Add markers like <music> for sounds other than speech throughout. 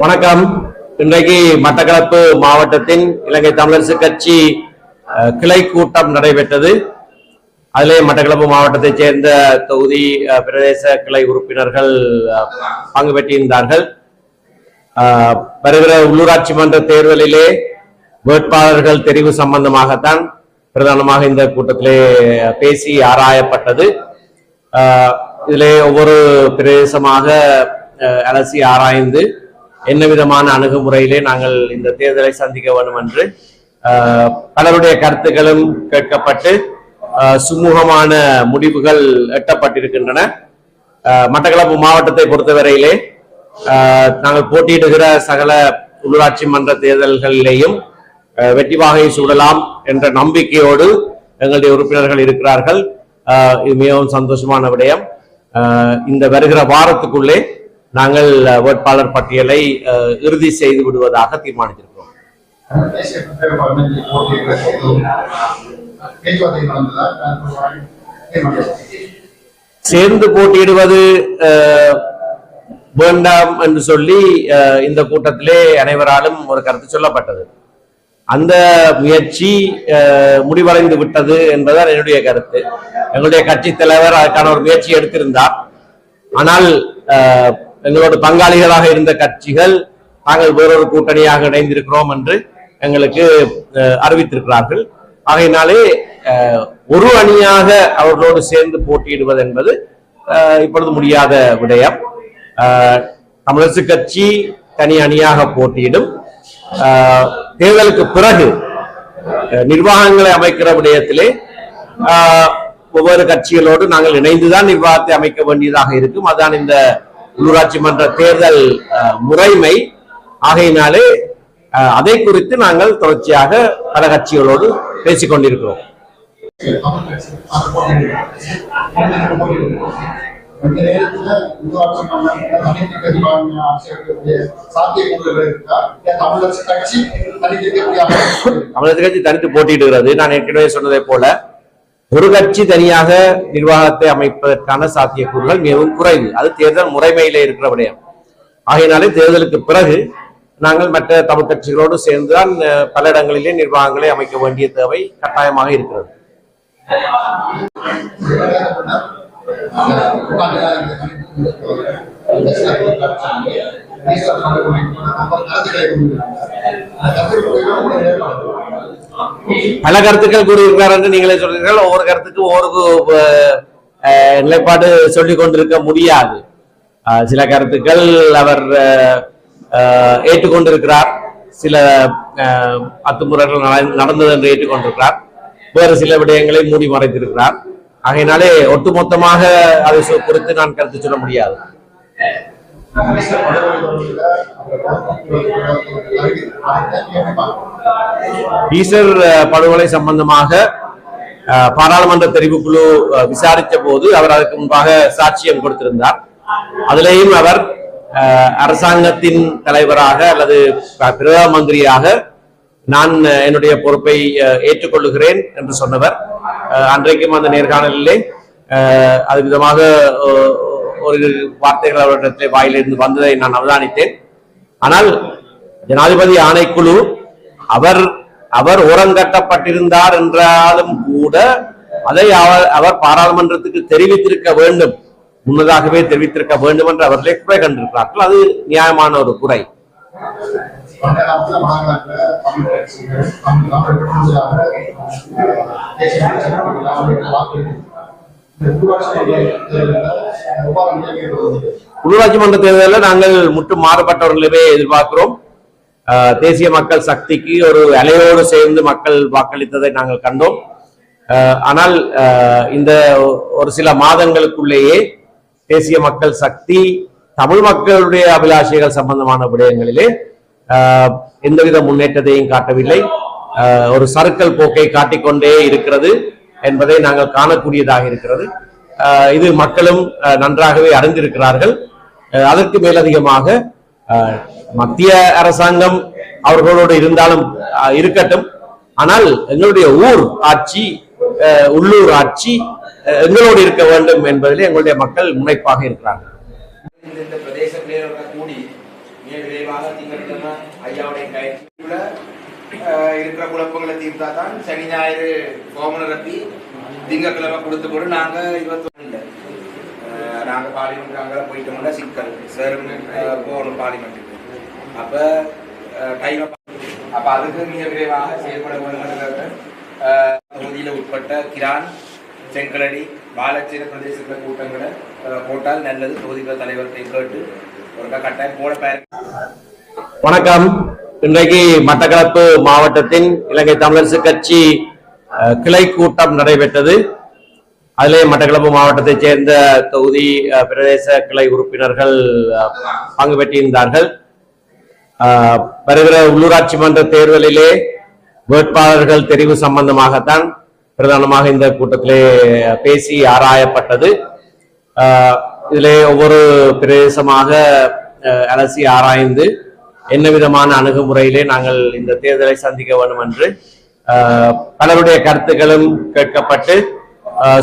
வணக்கம். இன்றைக்கு மட்டக்களப்பு மாவட்டத்தின் இலங்கை தமிழரசு கட்சி கிளை கூட்டம் நடைபெற்றது. அதிலே மட்டக்களப்பு மாவட்டத்தைச் சேர்ந்த தொகுதி பிரதேச கிளை உறுப்பினர்கள் பங்கு பெற்றிருந்தார்கள். வருகிற உள்ளூராட்சி மன்ற தேர்தலிலே வேட்பாளர்கள் தெரிவு சம்பந்தமாகத்தான் பிரதானமாக இந்த கூட்டத்திலே பேசி ஆராயப்பட்டது. இதிலே ஒவ்வொரு பிரதேசமாக அலசி ஆராய்ந்து என்ன விதமான அணுகுமுறையிலே நாங்கள் இந்த தேர்தலை சந்திக்க வேண்டும் என்று பலருடைய கருத்துக்களும் கேட்கப்பட்டு சுமூகமான முடிவுகள் எட்டப்பட்டிருக்கின்றன. மட்டக்களப்பு மாவட்டத்தை பொறுத்தவரையிலே நாங்கள் போட்டியிடுகிற சகல உள்ளூராட்சி மன்ற தேர்தல்களிலேயும் வெற்றி வாகை சூடலாம் என்ற நம்பிக்கையோடு எங்களுடைய உறுப்பினர்கள் இருக்கிறார்கள். இது மிகவும் சந்தோஷமான விடயம். இந்த வருகிற வாரத்துக்குள்ளே நாங்கள் வேட்பாளர் பட்டியலை இறுதி செய்து விடுவதாக தீர்மானித்திருக்கிறோம். சேர்ந்து போட்டியிடுவது வேண்டாம் என்று சொல்லி இந்த கூட்டத்திலே அனைவராலும் ஒரு கருத்து சொல்லப்பட்டது. அந்த முயற்சி அஹ், முடிவடைந்து விட்டது என்பதுதான் என்னுடைய கருத்து. எங்களுடைய கட்சி தலைவர் அதுக்கான ஒரு முயற்சி எடுத்திருந்தார். ஆனால் எங்களோட பங்காளிகளாக இருந்த கட்சிகள் நாங்கள் வேறொரு கூட்டணியாக இணைந்திருக்கிறோம் என்று எங்களுக்கு அஹ், அறிவித்திருக்கிறார்கள். ஆகையினாலே ஒரு அணியாக அவர்களோடு சேர்ந்து போட்டியிடுவது என்பது இப்பொழுது முடியாத விடயம். தமிழரசு கட்சி தனி அணியாக போட்டியிடும். தேர்தலுக்கு பிறகு அஹ், நிர்வாகங்களை அமைக்கிற விடயத்திலே ஆஹ், ஒவ்வொரு கட்சிகளோடு நாங்கள் இணைந்துதான் நிர்வாகத்தை அமைக்க வேண்டியதாக இருக்கும். அதான் இந்த உள்ளூராட்சி மன்ற தேர்தல் முறைமை. ஆகையினாலே அதை குறித்து நாங்கள் தொடர்ச்சியாக பல கட்சிகளோடு பேசிக் கொண்டிருக்கிறோம் தமிழரசு கட்சி தனித்து போட்டியிடுகிறது. நான் ஏற்கனவே சொன்னதை போல ஒரு கட்சி தனியாக நிர்வாகத்தை அமைப்பதற்கான சாத்தியக்கூறுகள் மிகவும் குறைவு. அது தேர்தல் முறைமையிலே இருக்கிற விடயம். ஆகையினாலே தேர்தலுக்கு பிறகு நாங்கள் மற்ற தமிழ் கட்சிகளோடு சேர்ந்துதான் பல இடங்களிலே நிர்வாகங்களை அமைக்க வேண்டிய தேவை கட்டாயமாக இருக்கிறது. பல கருத்துக்கள் கூறியிருக்கிறார் என்று நீங்களே சொல்றீர்கள். ஒவ்வொரு கருத்துக்கும் ஒவ்வொரு நிலைப்பாடு சொல்லிக் கொண்டிருக்க முடியாது. சில கருத்துக்கள் அவர் ஏற்றுக்கொண்டிருக்கிறார். சில அஹ், அத்துமுறைகள் நடந்தது என்று ஏற்றுக்கொண்டிருக்கிறார். வேறு சில விடயங்களை மூடி மறைத்திருக்கிறார். ஆகையினாலே ஒட்டுமொத்தமாக அதை குறித்து நான் கருத்து சொல்ல முடியாது. ஈஸ்டர் uh, படுகொலை சம்பந்தமாக அஹ், பாராளுமன்ற தெரிவுக்குழு uh, விசாரித்த போது அவர் அதற்கு முன்பாக சாட்சியம் கொடுத்திருந்தார். அதிலேயும் அவர் அஹ், அரசாங்கத்தின் தலைவராக அல்லது பிரதம மந்திரியாக நான் என்னுடைய பொறுப்பை அஹ், ஏற்றுக்கொள்ளுகிறேன் என்று சொன்னவர். அஹ், அன்றைக்கும் அந்த நேர்காணலிலே அஹ், அது விதமாக ஒரு வார்த்தைகள் அவரிடத்திலே வாயிலிருந்து வந்ததை நான் அவதானித்தேன் ஆனால் ஜனாதிபதி ஆணைக்குழு அவர் அவர் ஓரங்கட்டப்பட்டிருந்தார் என்றாலும் கூட அதை அவர் அவர் பாராளுமன்றத்துக்கு தெரிவித்திருக்க வேண்டும் முன்னதாகவே தெரிவித்திருக்க வேண்டும் என்று அவர்களே குறை கண்டிருக்கிறார்கள் அது நியாயமான ஒரு குறை அந்த உள்ளூராட்சி மன்ற தேர்தலில் நாங்கள் முற்றும் மாறுபட்டவர்களவே எதிர்பார்க்கிறோம். ஆஹ் தேசிய மக்கள் சக்திக்கு ஒரு அலையோடு சேர்ந்து மக்கள் வாக்களித்ததை நாங்கள் கண்டோம். ஆஹ் ஆனால் ஆஹ் இந்த ஒரு சில மாதங்களுக்குள்ளேயே தேசிய மக்கள் சக்தி தமிழ் மக்களுடைய அபிலாஷைகள் சம்பந்தமான விடயங்களிலே ஆஹ் எந்தவித முன்னேற்றத்தையும் காட்டவில்லை. ஒரு சறுக்கல் போக்கை காட்டிக்கொண்டே இருக்கிறது. என்பதை நாங்கள் காணக்கூடியதாக இருக்கிறது. இது மக்களும் நன்றாகவே அறிந்திருக்கிறார்கள். அதற்கு மேலதிகமாக மத்திய அரசாங்கம் அவர்களோடு இருந்தாலும் இருக்கட்டும். ஆனால் எங்களுடைய ஊர் ஆட்சி உள்ளூர் ஆட்சி எங்களோடு இருக்க வேண்டும் என்பதில் எங்களுடைய மக்கள் முனைப்பாக இருக்கிறார்கள். கூடி மிக விரைவாக திங்கட்கிழமை ஐயாவுடைய இருக்கிற குழப்பங்களை தீர்த்தா தான் சனி ஞாயிறு கோமன ரப்பி திங்கட்கிழமை கொடுத்து கூட நாங்க இருபத்தி இல்லை. நாங்க பார்லிமெண்ட் அங்கே போயிட்டோம்னா சிக்கல் சேரும் போகணும் பார்லிமெண்ட்டுக்கு அப்ப டைம் அப்ப அதுக்கு மிக விரைவாக செயல்பட வேண்டும் தொகுதியில் உட்பட்ட கிரான் செங்கலடி பாலச்சீர பிரதேசத்தில் கூட்டங்களை போட்டால் நல்லது. தொகுதிகள் தலைவர்கிட்ட கேட்டு ஒரு கட்டாயம் போட பேர் வணக்கம். இன்றைக்கு மட்டக்களப்பு மாவட்டத்தின் இலங்கை தமிழரசு கட்சி அஹ், கிளை கூட்டம் நடைபெற்றது. அதிலே மட்டக்களப்பு மாவட்டத்தைச் சேர்ந்த தொகுதி அஹ், பிரதேச கிளை உறுப்பினர்கள் பங்கு பெற்றிருந்தார்கள். வருகிற உள்ளூராட்சி மன்ற தேர்தலிலே வேட்பாளர்கள் தெரிவு சம்பந்தமாகத்தான் பிரதானமாக இந்த கூட்டத்திலே பேசி ஆராயப்பட்டது. இதிலே ஒவ்வொரு பிரதேசமாக அஹ், அலசி ஆராய்ந்து என்ன விதமான அணுகுமுறையிலே நாங்கள் இந்த தேர்தலை சந்திக்க வேண்டும் என்று பலருடைய கருத்துக்களும் கேட்கப்பட்டு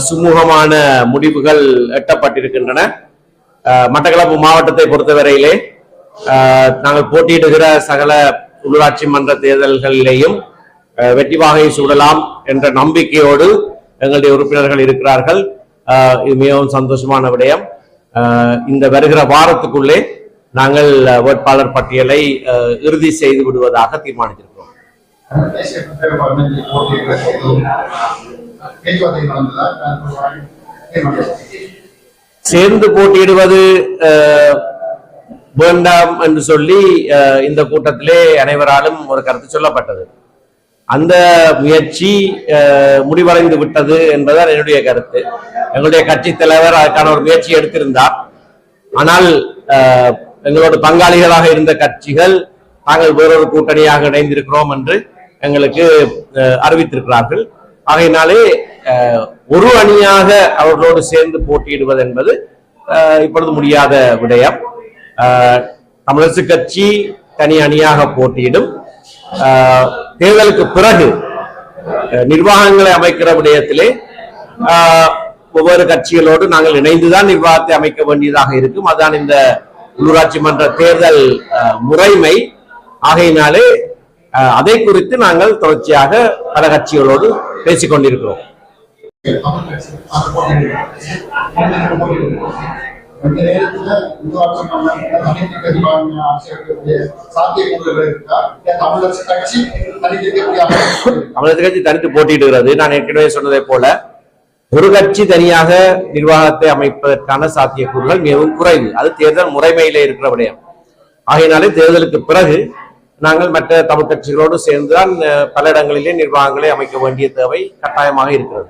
சுமூகமான முடிவுகள் எட்டப்பட்டிருக்கின்றன. மட்டக்களப்பு மாவட்டத்தை பொறுத்தவரையிலே நாங்கள் போட்டியிடுகிற சகல உள்ளாட்சி மன்ற தேர்தல்களிலேயும் வெற்றி வாகை சூடலாம் என்ற நம்பிக்கையோடு எங்களுடைய உறுப்பினர்கள் இருக்கிறார்கள். இது மிகவும் சந்தோஷமான விடயம். இந்த வருகிற வாரத்துக்குள்ளே நாங்கள் வேட்பாளர் பட்டியலை அஹ், இறுதி செய்து விடுவதாக தீர்மானித்திருக்கிறோம். சேர்ந்து போட்டியிடுவது அஹ், வேண்டாம் என்று சொல்லி அஹ், இந்த கூட்டத்திலே அனைவராலும் ஒரு கருத்து சொல்லப்பட்டது. அந்த முயற்சி அஹ், முடிவடைந்து விட்டது என்பதுதான் என்னுடைய கருத்து. எங்களுடைய கட்சி தலைவர் அதற்கான ஒரு முயற்சி எடுத்திருந்தார். ஆனால் அஹ், எங்களோட பங்காளிகளாக இருந்த கட்சிகள் நாங்கள் வேறொரு கூட்டணியாக இணைந்திருக்கிறோம் என்று எங்களுக்கு அறிவித்திருக்கிறார்கள். ஆகையினாலே ஒரு அணியாக அவர்களோடு சேர்ந்து போட்டியிடுவது என்பது இப்பொழுது முடியாத விடயம். தமிழரசு கட்சி தனி அணியாக போட்டியிடும். தேர்தலுக்கு பிறகு நிர்வாகங்களை அமைக்கிற விடயத்திலே ஒவ்வொரு கட்சிகளோடு நாங்கள் இணைந்துதான் நிர்வாகத்தை அமைக்க வேண்டியதாக இருக்கும். அதான் இந்த உள்ளூராட்சி மன்ற தேர்தல் முறைமை. ஆகையினாலே அதை குறித்து நாங்கள் தொடர்ச்சியாக பல கட்சிகளோடு பேசிக் கொண்டிருக்கிறோம். <laughs> தமிழரசு கட்சி தனித்து போட்டியிடுகிறது. நான் ஏற்கனவே சொன்னதை போல ஒரு கட்சி தனியாக நிர்வாகத்தை அமைப்பதற்கான சாத்தியக்கூறுகள் மிகவும் குறைவு. அது தேர்தல் முறைமையிலே இருக்கிற விடயம். ஆகையினாலே தேர்தலுக்கு பிறகு நாங்கள் மற்ற தமிழ் கட்சிகளோடு சேர்ந்துதான் பல இடங்களிலே நிர்வாகங்களை அமைக்க வேண்டிய தேவை கட்டாயமாக இருக்கிறது.